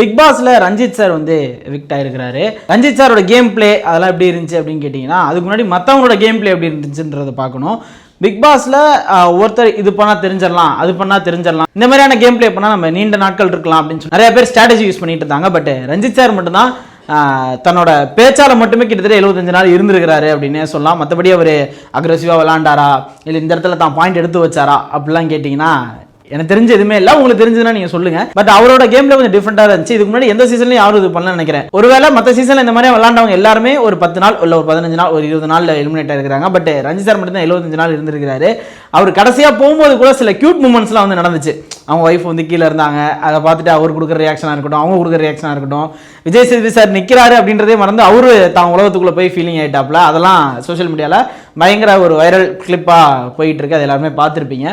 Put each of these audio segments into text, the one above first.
Big பாஸ்ல Ranjith sir வந்து evicted ஆயிருக்கிறாரு. ரஞ்சித் சாரோட கேம் பிளே அதெல்லாம் எப்படி இருந்துச்சு அப்படின்னு கேட்டிங்கன்னா அதுக்கு முன்னாடி மற்றவங்களோட கேம் பிளே எப்படி இருந்துச்சுன்றதை பார்க்கணும். பிக் பாஸ்ல ஒருத்தர் இது பண்ணா தெரிஞ்சிடலாம் அது பண்ணா தெரிஞ்சிடலாம். இந்த மாதிரியான கேம் பிளே பண்ணா நம்ம நீண்ட நாட்கள் இருக்கலாம் அப்படின்னு சொல்லி நிறைய பேர் ஸ்ட்ராட்டஜி யூஸ் பண்ணிட்டு இருந்தாங்க. பட் ரஞ்சித் சார் மட்டும்தான் தன்னோட பேச்சால மட்டுமே கிட்டத்தட்ட 75 நாள் இருந்திருக்கிறாரு அப்படின்னே சொல்லலாம். மற்றபடி அவர் அக்ரெசிவாக விளாண்டாரா இல்லை இந்த இடத்துல தான் பாயிண்ட் எடுத்து வச்சாரா? அப்படிலாம் கேட்டிங்கன்னா எனக்கு தெரிஞ்ச எதுவுமே இல்லை. உங்களுக்கு தெரிஞ்சதுன்னா நீங்க சொல்லுங்க. பட் அவரோட கேம்ல கொஞ்சம் டிஃப்ரெண்டா இருந்துச்சு. இதுக்கு முன்னாடி எந்த சீசன்லயும் யாரும் இது பண்ணல நினைக்கிறேன். ஒருவேளை மற்ற சீசன்ல இந்த மாதிரி விளாண்டவங்க எல்லாருமே ஒரு பத்து நாள் இல்ல ஒரு பதினஞ்சு நாள் ஒரு இருபது நாள்ல எலிமினேட் ஆயிருக்காங்க பட் ரஞ்சித் சார் மட்டும் தான் 75 நாள் இருந்திருக்காரு அவர் கடைசியா போகும்போது கூட சில கியூட் மூமெண்ட்ஸ்லாம் வந்து நடந்துச்சு. அவங்க ஒய்ஃப் வந்து கீழே இருந்தாங்க. அதை பார்த்துட்டு அவர் கொடுக்குற ரியாக்ஷனாக இருக்கட்டும் அவங்க கொடுக்குற ரியாக்ஷனாக இருக்கட்டும். விஜய் சேதுபதி சார் நிற்கிறாரு அப்படின்றதே மறந்து அவர் தான் உலகத்துக்குள்ளே போய் ஃபீலிங் ஆகிட்டாப்ல அதெல்லாம் சோஷியல் மீடியாவில் பயங்கர ஒரு வைரல் கிளிப்பாக போயிட்டு இருக்கு அது எல்லாருமே பார்த்துருப்பீங்க.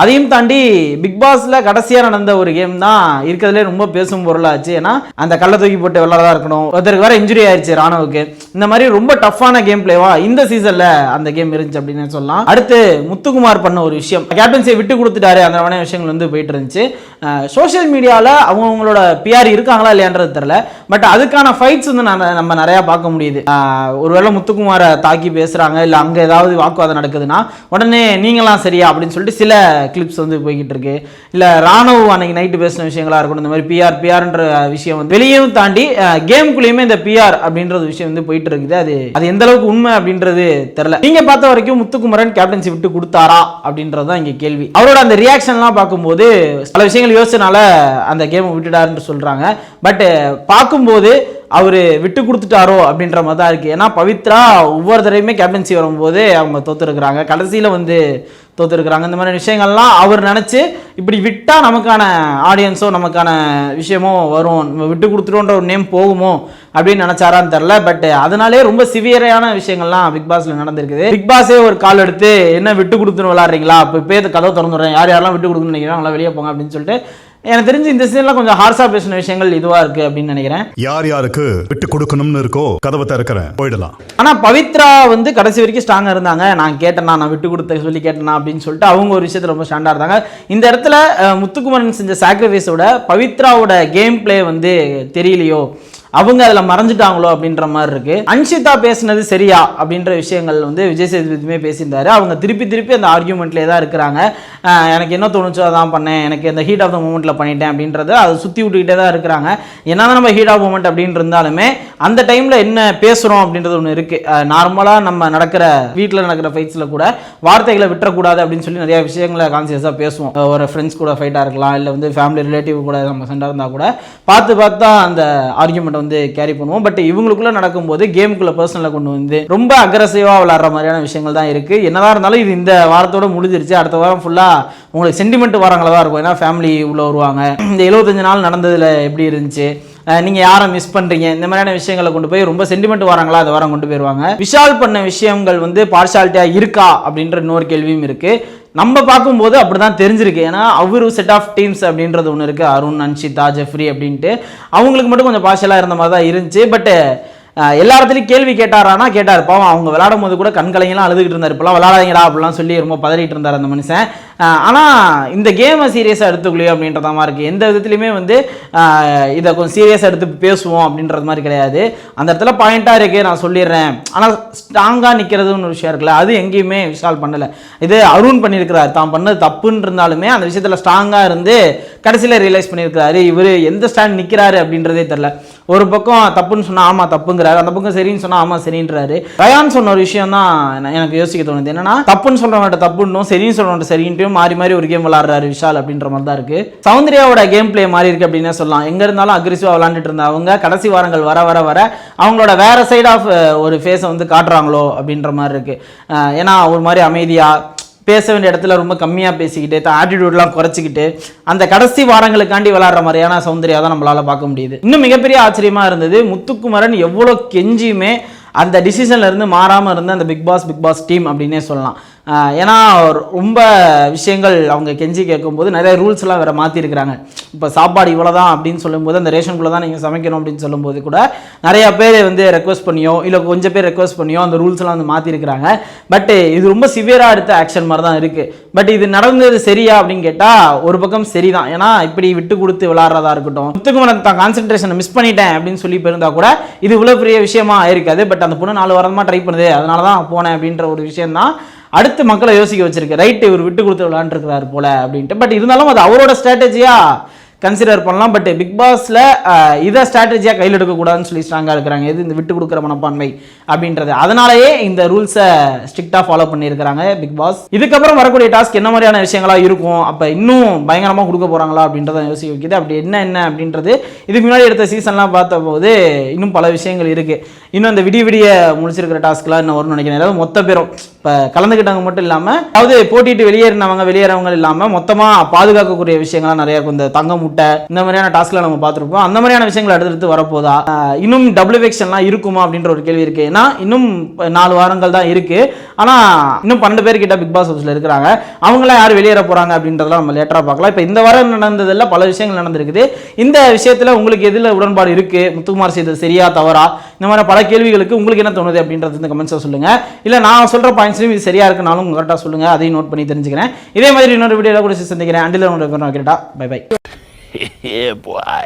அதையும் தாண்டி பிக் பாஸில் கடைசியாக நடந்த ஒரு கேம் தான் இருக்கிறதுலே ரொம்ப பேசும் பொருளாச்சு. ஏன்னா அந்த கள்ள தூக்கி போட்டு விளாடதா இருக்கணும் ஒருத்தருக்கு வேற இன்ஜுரி ஆயிடுச்சு ராணுவுக்கு. இந்த மாதிரி ரொம்ப டஃப்பான கேம் பிளேவா இந்த சீசனில் அந்த கேம் இருந்துச்சு அப்படின்னு சொல்லலாம். அடுத்து முத்துக்குமார் பண்ண ஒரு விஷயம். கேப்டன்சியை விட்டு கொடுத்துட்டாரு. அந்த மாதிரி விஷயங்கள் வந்து போயிட்டு இருந்துச்சு. சோஷியல் மீடியாவில் அவங்கவுங்களோட பிஆர் இருக்காங்களா இல்லையான்றது தெரில பட் அதுக்கான ஃபைட்ஸ் வந்து நான் நம்ம நிறையா பார்க்க முடியுது. ஒருவேளை முத்துக்குமாரை தாக்கி பேசுகிறாங்க இல்லை அங்கே ஏதாவது வாக்குவாதம் நடக்குதுன்னா உடனே நீங்களாம் சரியா அப்படின்னு சொல்லிட்டு சில கிளிப்ஸ் வந்து போய்கிட்டு இருக்கு. இல்லை ராணுவ அன்னைக்கு நைட்டு பேசின விஷயங்களா இருக்கணும் இந்த மாதிரி பிஆர் பிஆர்ன்ற விஷயம் வந்து வெளியும் தாண்டி கேம்குள்ளேயுமே இந்த பிஆர் அப்படின்றது விஷயம் வந்து போயிட்டு இருக்குது. அது அது எந்த அளவுக்கு உண்மை அப்படின்றது தெரில நீங்கள் பார்த்த வரைக்கும் முத்துக்குமரன் கேப்டன்சி விட்டு கொடுத்தாரா அப்படின்றது தான் இங்கே கேள்வி. அவரோட அந்த ரியாக்ஷன்லாம் பார்க்கும்போது சில விஷயங்கள் யோசிச்சனால அந்த கேமை விட்டுட்டாருன்னு சொல்றாங்க. பட் பார்க்கும்போது அவர் விட்டு கொடுத்துட்டாரோ அப்படின்ற மாதிரி தான் இருக்குது ஏன்னா பவித்ரா ஒவ்வொரு தடவையுமே கேப்டன்சி வரும்போது அவங்க தோத்துருக்குறாங்க. கடைசியில் வந்து தோத்துருக்குறாங்க. இந்த மாதிரி விஷயங்கள்லாம் அவர் நினச்சி இப்படி விட்டால் நமக்கான ஆடியன்ஸோ நமக்கான விஷயமோ வரும். நம்ம விட்டு கொடுத்துட்டோன்ற ஒரு நேம் போகுமோ அப்படின்னு நினச்சாரான்னு தெரில பட் அதனாலே ரொம்ப சிவியரான விஷயங்கள்லாம் பிக் பாஸில் நடந்திருக்குது. பிக் பாஸே ஒரு கால் எடுத்து என்ன விட்டு கொடுத்துன்னு விளாட்றீங்களா இப்போ இப்போ கதவை திறந்துடுறேன். யார் யாரெல்லாம் விட்டு கொடுக்கணும்னு நினைக்கிறாங்களா வெளியே போங்க அப்படின்னு சொல்லிட்டு எனக்கு தெரிஞ்சு இந்த சீசன்ல கொஞ்சம் ஹார்ஸாக பேசின விஷயங்கள் இதுவாக இருக்குது அப்படின்னு நினைக்கிறேன். யார் யாருக்கு விட்டு கொடுக்கணும்னு இருக்கோ கதவை திறக்கிறேன். போயிடலாம். ஆனா பவித்ரா வந்து கடைசி வரைக்கும் ஸ்ட்ராங்கா இருந்தாங்க. நான் கேட்டேனா நான் விட்டு கொடுத்த சொல்லி கேட்டேனா அப்படின்னு சொல்லிட்டு அவங்க ஒரு விஷயத்துல ரொம்ப ஸ்டாண்டா இருந்தாங்க. இந்த இடத்துல முத்துக்குமரன் செஞ்ச சாக்ரிஃபைஸோட பவித்ராவோட கேம் பிளே வந்து தெரியலையோ? அவங்க அதில் மறைஞ்சிட்டாங்களோ அப்படின்ற மாதிரி இருக்கு. அன்ஷிதா பேசினது சரியா அப்படின்ற விஷயங்கள் வந்து விஜய் சேதுபதியுமே பேசியிருந்தாரு. அவங்க திருப்பி திருப்பி அந்த ஆர்கியூமெண்ட்லேயே தான் இருக்கிறாங்க. எனக்கு என்ன தோணுச்சோ அதான் பண்ணேன். எனக்கு இந்த ஹீட் ஆஃப் த மூமெண்ட்டில் பண்ணிட்டேன் அப்படின்றத அதை சுற்றி விட்டுக்கிட்டே தான் இருக்கிறாங்க. என்னதான் நம்ம ஹீட் ஆஃப் மூமெண்ட் அப்படின்னு இருந்தாலுமே அந்த டைமில் என்ன பேசுகிறோம் அப்படின்றது ஒன்று இருக்குது நார்மலாக நம்ம நடக்கிற வீட்டில் நடக்கிற ஃபைட்ஸில் கூட வார்த்தைகளை விட்டுறக்கூடாது அப்படின்னு சொல்லி நிறைய விஷயங்களை கான்சியஸாக பேசுவோம். ஒரு ஃப்ரெண்ட்ஸ் கூட ஃபைட்டாக இருக்கலாம். இல்லை வந்து ஃபேமிலி ரிலேட்டிவ் கூட நம்ம சண்டை இருந்தால் கூட பார்த்து பார்த்து தான் அந்த ஆர்கியூமெண்ட் வந்து கேரி பண்ணுவோம். பட் இவங்களுக்குள்ள நடக்கும்போது கேமுக்குள்ள பர்சனலை கொண்டு வந்து ரொம்ப அக்ரஸிவாக விளாட்ற மாதிரியான விஷயங்கள் தான் இருக்குது என்னதான் இருந்தாலும் இது இந்த வாரத்தோட முடிஞ்சிருச்சு. அடுத்த வாரம் ஃபுல்லாக உங்களுக்கு சென்டிமெண்ட் வாரங்களா தான் இருக்கும். ஏன்னா ஃபேமிலி உள்ள வருவாங்க. இந்த 75 நாள் நடந்ததில் எப்படி இருந்துச்சு? நீங்கள் நீங்க யாரை மிஸ் பண்றீங்க? இந்த மாதிரியான விஷயங்களை கொண்டு போய் ரொம்ப சென்டிமெண்ட் வராங்களா அதை வாரம் கொண்டு போயிருவாங்க. விஷால் பண்ண விஷயங்கள் வந்து பார்ஷாலிட்டியா இருக்கா அப்படின்ற இன்னொரு கேள்வியும் இருக்கு. நம்ம பார்க்கும்போது அப்படி தான் தெரிஞ்சிருக்கு. ஏன்னா அவரு செட் ஆஃப் டீம்ஸ் அப்படின்றது ஒன்று இருக்குது அருண் அன்ஷிதா ஜெஃப்ரி அப்படின்ட்டு அவங்களுக்கு மட்டும் கொஞ்சம் பாஷலாக இருந்த மாதிரி தான் இருந்துச்சு. பட்டு எல்லா இடத்துலையும் கேள்வி கேட்டாரானா? கேட்டார். பாவம் அவங்க விளாடும் போது கூட கண்கலைங்கெல்லாம் அழுதுகிட்டு இருந்தார். இப்பெல்லாம் விளையாடாதீங்கடா அப்படிலாம் சொல்லி ரொம்ப பதறிட்டு இருந்தார் அந்த மனுஷன். ஆனால் இந்த கேமை சீரியஸாக எடுத்துக்கலையோ அப்படின்றத மாதிரி இருக்குது எந்த விதத்துலையுமே வந்து இதை கொஞ்சம் சீரியஸாக எடுத்து பேசுவோம் அப்படின்றது மாதிரி கிடையாது. அந்த இடத்துல பாயிண்ட்டாக இருக்குது நான் சொல்லிடுறேன். ஆனால் ஸ்ட்ராங்காக நிற்கிறதுன்னு ஒரு விஷயம் இருக்குல்ல அது எங்கேயுமே விஷால் பண்ணல. இது அருண் பண்ணியிருக்கிறார். தான் பண்ணது தப்புன்னு இருந்தாலுமே அந்த விஷயத்தில் ஸ்ட்ராங்காக இருந்து கடைசியில் ரியலைஸ் பண்ணியிருக்கிறாரு. இவர் எந்த ஸ்டாண்ட் நிற்கிறாரு அப்படின்றதே தெரில ஒரு பக்கம் தப்புன்னு சொன்னால் ஆமாம் தப்புங்கிறாரு. அந்த பக்கம் சரின்னு சொன்னால் ஆமாம் சரின்றாரு. ரயான் சொன்ன ஒரு விஷயம் தான் எனக்கு யோசிக்க தோணுது. என்னன்னா தப்புன்னு சொல்றவங்கள்ட்ட தப்புன்னும் சரின்னு சொல்றவங்கள்ட்ட சரின்ட்டும் மாறி மாறி ஒரு கேம் விளாடுறாரு விஷால் அப்படின்ற மாதிரி தான் இருக்குது சௌந்தர்யாவோட கேம் பிளே மாறி இருக்கு அப்படின்னே சொல்லலாம். எங்கே இருந்தாலும் அக்ரெசிவாக விளாண்டுட்டு இருந்த அவங்க கடைசி வாரங்கள் வர வர வர அவங்களோட வேற சைடு ஆஃப் ஒரு ஃபேஸை வந்து காட்டுறாங்களோ அப்படின்ற மாதிரி இருக்குது ஏன்னா ஒரு மாதிரி அமைதியாக பேச வேண்டிய இடத்துல ரொம்ப கம்மியாக பேசிக்கிட்டு தான் ஆட்டிடியூட்லாம் குறைச்சிக்கிட்டு அந்த கடைசி வாரங்களுக்காண்டி விளாட்ற மாதிரியான சௌந்தர்யா தான் நம்மளால் பார்க்க முடியுது. இன்னும் மிகப்பெரிய ஆச்சரியமாக இருந்தது முத்துக்குமரன் எவ்வளோ கெஞ்சியுமே அந்த டிசிஷன்லேருந்து மாறாமல் இருந்த அந்த big boss big boss team அப்படின்னே சொல்லலாம். ஏன்னா ரொம்ப விஷயங்கள் அவங்க கெஞ்சி கேட்கும்போது நிறைய ரூல்ஸ்லாம் வேறு மாற்றிருக்கிறாங்க இப்போ சாப்பாடு இவ்வளோ தான் அப்படின்னு சொல்லும்போது அந்த ரேஷனுக்குள்ளே தான் நீங்கள் சமைக்கணும் அப்படின்னு சொல்லும்போது கூட நிறையா பேர் வந்து ரெக்வஸ்ட் பண்ணியோ இல்லை கொஞ்சம் பேர் ரெக்வஸ்ட் பண்ணியோ அந்த ரூல்ஸ்லாம் வந்து மாற்றிருக்கிறாங்க பட் இது ரொம்ப சிவியராக எடுத்த ஆக்ஷன் மாதிரி தான் இருக்குது பட் இது நடந்தது சரியா அப்படின்னு கேட்டால் ஒரு பக்கம் சரிதான். ஏன்னா இப்படி விட்டு கொடுத்து விளாட்றதா இருக்கட்டும். முத்துக்குமரன் தான் கான்சென்ட்ரேஷனை மிஸ் பண்ணிட்டேன் அப்படின்னு சொல்லி போயிருந்தா கூட இது இவ்வளோ பெரிய விஷயமா ஆயிருக்காது. பட் அந்த பொண்ணு நாலு வாரமாக ட்ரை பண்ணுது. அதனால தான் போனேன் அப்படின்ற ஒரு விஷயம் தான் அடுத்து மக்களை யோசிக்க வச்சிருக்கு. ரைட்டு இவர் விட்டு கொடுத்து விளாண்டுருக்கிறாரு போல அப்படின்ட்டு. பட் இருந்தாலும் அது அவரோட ஸ்ட்ராட்டஜியா கன்சிடர் பண்ணலாம். பட் பிக் பாஸில் இதை ஸ்ட்ராட்டஜியாக கையில் எடுக்கக்கூடாதுன்னு சொல்லி ஸ்ட்ராங்காக இருக்கிறாங்க. எது இந்த விட்டு கொடுக்குற மனப்பான்மை அப்படின்றது. அதனாலேயே இந்த ரூல்ஸை ஸ்ட்ரிக்டாக ஃபாலோ பண்ணியிருக்கிறாங்க பிக் பாஸ் இதுக்கப்புறம் வரக்கூடிய டாஸ்க் என்ன மாதிரியான விஷயங்களா இருக்கும்? அப்போ இன்னும் பயங்கரமாக கொடுக்க போகிறாங்களா அப்படின்றத யோசிக்க வைக்கிது. அப்படி என்ன என்ன அப்படின்றது. இதுக்கு முன்னாடி எடுத்த சீசன்லாம் பார்த்தபோது இன்னும் பல விஷயங்கள் இருக்குது இன்னும் இந்த விடிய விடிய முடிச்சிருக்கிற டாஸ்க்லாம் இன்னும் வரும்னு நினைக்கிறேன். அதாவது மொத்த பேரும் இப்போ கலந்துக்கிட்டவங்க மட்டும் இல்லாமல் அதாவது போட்டிட்டு வெளியேறினவங்க வெளியேறவங்க இல்லாமல் மொத்தமாக பாதுகாக்கக்கூடிய விஷயங்கள்லாம் நிறையா இருக்கும். இந்த தங்க முட்டை இந்த மாதிரியான டாஸ்க்லாம் நம்ம பார்த்துருப்போம். அந்த மாதிரியான விஷயங்கள் அடுத்தடுத்து வரப்போதா? இன்னும் இன்னும் டபுள்யூவேக்ஷன்லாம் இருக்குமா அப்படின்ற ஒரு கேள்வி இருக்கு. ஏன்னா இன்னும் நாலு வாரங்கள் தான் இருக்கு. ஆனால் இன்னும் பன்னெண்டு பேர் கிட்ட பிக் பாஸ் ஹவுஸில் இருக்கிறாங்க. அவங்களாம் யார் வெளியேற போகிறாங்க அப்படின்றதெல்லாம் நம்ம லேட்டராக பார்க்கலாம். இப்போ இந்த வாரம் நடந்ததில் பல விஷயங்கள் நடந்திருக்குது. இந்த விஷயத்தில் உங்களுக்கு எதில் உடன்பாடு இருக்குது முத்துக்குமார் செய்தது சரியா தவறா? இந்த மாதிரி பல கேள்விகளுக்கு உங்களுக்கு என்ன தோணுது அப்படின்றது இந்த கமெண்ட்ஸை சொல்லுங்கள் இல்லை நான் சொல்கிற பாயிண்ட்ஸ்லையும் இது சரியா இருக்குனாலும் கரெக்டாக சொல்லுங்கள் அதையும் நோட் பண்ணி தெரிஞ்சுக்கிறேன். இதே மாதிரி இன்னொரு வீடியோவில் கூட சந்திக்கிறேன். அண்டில் உங்களுக்கு கேட்டா பை பை yeah, boy.